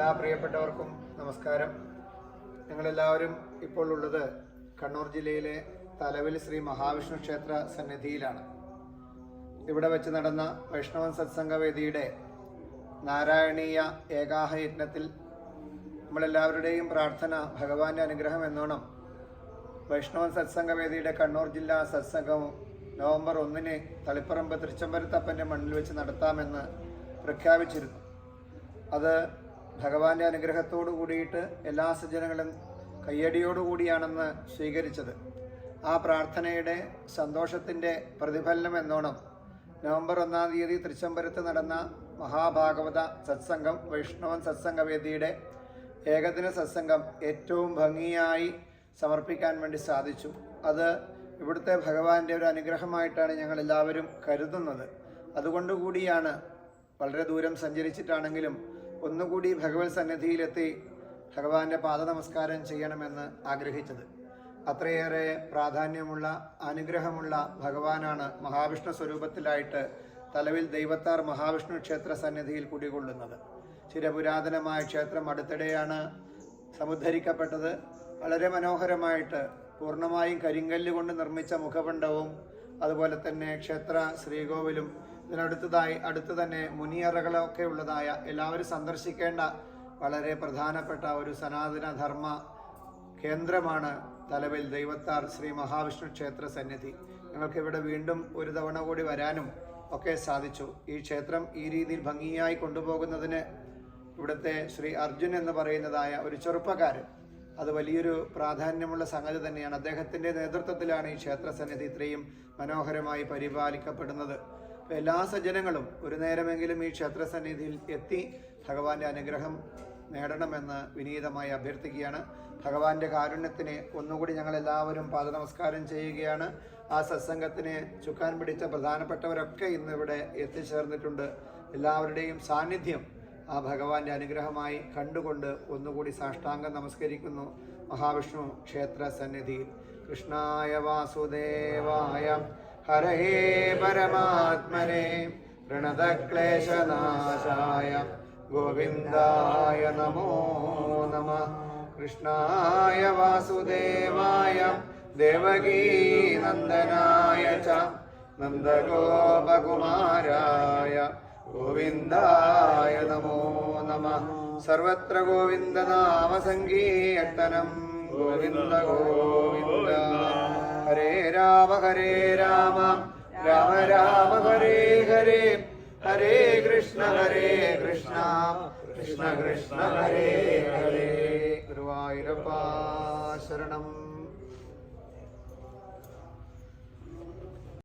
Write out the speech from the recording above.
എല്ലാ പ്രിയപ്പെട്ടവർക്കും നമസ്കാരം. ഞങ്ങളെല്ലാവരും ഇപ്പോൾ ഉള്ളത് കണ്ണൂർ ജില്ലയിലെ തലവിൽ ശ്രീ മഹാവിഷ്ണു ക്ഷേത്ര സന്നിധിയിലാണ്. ഇവിടെ വെച്ച് നടന്ന വൈഷ്ണവൻ സത്സംഗവേദിയുടെ നാരായണീയ ഏകാഹ യജ്ഞത്തിൽ നമ്മളെല്ലാവരുടെയും പ്രാർത്ഥന ഭഗവാന്റെ അനുഗ്രഹം എന്നോണം വൈഷ്ണവൻ സത്സംഗവേദിയുടെ കണ്ണൂർ ജില്ലാ സത്സംഗവും നവംബർ ഒന്നിന് തളിപ്പറമ്പ് തൃച്ചംബരത്തപ്പന്റെ മണ്ണിൽ വെച്ച് നടത്താമെന്ന് പ്രഖ്യാപിച്ചിരുന്നു. അത് ഭഗവാന്റെ അനുഗ്രഹത്തോടു കൂടിയിട്ട് എല്ലാ സജ്ജനങ്ങളും കയ്യടിയോടുകൂടിയാണെന്ന് സ്വീകരിച്ചത്. ആ പ്രാർത്ഥനയുടെ സന്തോഷത്തിന്റെ പ്രതിഫലനം എന്നോണം നവംബർ ഒന്നാം തീയതി തൃച്ചംബരത്ത് നടന്ന മഹാഭാഗവത സത്സംഗം വൈഷ്ണവൻ സത്സംഗവേദിയുടെ ഏകദിന സത്സംഗം ഏറ്റവും ഭംഗിയായി സമർപ്പിക്കാൻ വേണ്ടി സാധിച്ചു. അത് ഇവിടുത്തെ ഭഗവാന്റെ ഒരു അനുഗ്രഹമായിട്ടാണ് ഞങ്ങൾ എല്ലാവരും കരുതുന്നത്. അതുകൊണ്ടുകൂടിയാണ് വളരെ ദൂരം സഞ്ചരിച്ചിട്ടാണെങ്കിലും ഒന്നുകൂടി ഭഗവത് സന്നിധിയിലെത്തി ഭഗവാന്റെ പാദ നമസ്കാരം ചെയ്യണമെന്ന് ആഗ്രഹിച്ചത്. അത്രയേറെ പ്രാധാന്യമുള്ള അനുഗ്രഹമുള്ള ഭഗവാനാണ് മഹാവിഷ്ണു സ്വരൂപത്തിലായിട്ട് തലവിൽ ദൈവത്താർ മഹാവിഷ്ണു ക്ഷേത്ര സന്നിധിയിൽ കുടികൊള്ളുന്നത്. ചിരപുരാതനമായ ക്ഷേത്രം അടുത്തിടെയാണ് സമുദ്ധരിക്കപ്പെട്ടത്. വളരെ മനോഹരമായിട്ട് പൂർണമായും കരിങ്കല്ല് കൊണ്ട് നിർമ്മിച്ച മുഖപണ്ഡവും അതുപോലെ തന്നെ ക്ഷേത്ര ശ്രീകോവിലും ഇതിനടുത്തതായി അടുത്ത് തന്നെ മുനിയറകളൊക്കെ ഉള്ളതായ എല്ലാവരും സന്ദർശിക്കേണ്ട വളരെ പ്രധാനപ്പെട്ട ഒരു സനാതന ധർമ്മ കേന്ദ്രമാണ് തലവിൽ ദൈവത്താർ ശ്രീ മഹാവിഷ്ണു ക്ഷേത്ര സന്നിധി. ഞങ്ങൾക്ക് ഇവിടെ വീണ്ടും ഒരു തവണ കൂടി വരാനും ഒക്കെ സാധിച്ചു. ഈ ക്ഷേത്രം ഈ രീതിയിൽ ഭംഗിയായി കൊണ്ടുപോകുന്നതിന് ഇവിടുത്തെ ശ്രീ അർജുൻ എന്ന് പറയുന്നതായ ഒരു ചെറുപ്പക്കാരൻ. അത് വലിയൊരു പ്രാധാന്യമുള്ള സംഗതി തന്നെയാണ്. അദ്ദേഹത്തിന്റെ നേതൃത്വത്തിലാണ് ഈ ക്ഷേത്ര സന്നിധി ഇത്രയും മനോഹരമായി പരിപാലിക്കപ്പെടുന്നത്. എല്ലാ സജ്ജനങ്ങളും ഒരു നേരമെങ്കിലും ഈ ക്ഷേത്ര സന്നിധിയിൽ എത്തി ഭഗവാന്റെ അനുഗ്രഹം നേടണമെന്ന് വിനീതമായി അഭ്യർത്ഥിക്കുകയാണ്. ഭഗവാന്റെ കാരുണ്യത്തിന് ഒന്നുകൂടി ഞങ്ങൾ എല്ലാവരും പാദനമസ്കാരം ചെയ്യുകയാണ്. ആ സത്സംഗത്തിന് ചുക്കാൻ പിടിച്ച പ്രധാനപ്പെട്ടവരൊക്കെ ഇന്നിവിടെ എത്തിച്ചേർന്നിട്ടുണ്ട്. എല്ലാവരുടെയും സാന്നിധ്യം ആ ഭഗവാന്റെ അനുഗ്രഹമായി കണ്ടുകൊണ്ട് ഒന്നുകൂടി സാഷ്ടാംഗം നമസ്കരിക്കുന്നു. മഹാവിഷ്ണു ക്ഷേത്ര സന്നിധിയിൽ കൃഷ്ണായ വാസുദേവായ ഹരഹേ പരമാത്മനെ പ്രണതക്ലേശനാശായ ഗോവിന്ദായ നമോ നമ കൃഷ്ണായ വാസുദേവായ ദേവകീനന്ദനായ ച നന്ദഗോപകുമാരായ ഗോവിന്ദായ നമോ നമ സർവത്ര ഗോവിന്ദനാമ സങ്കീർത്തനം ഗോവിന്ദ ഗോവിന്ദ ഹരേ രാമ ഹരേ രാമ രാമ രാമ ഹരേ ഹരേ. ഹരേ കൃഷ്ണ ഹരേ കൃഷ്ണ. കൃഷ്ണ കൃഷ്ണ ഹരേ ഹരേ. ഗുരുവായൂരപ്പ ശരണം.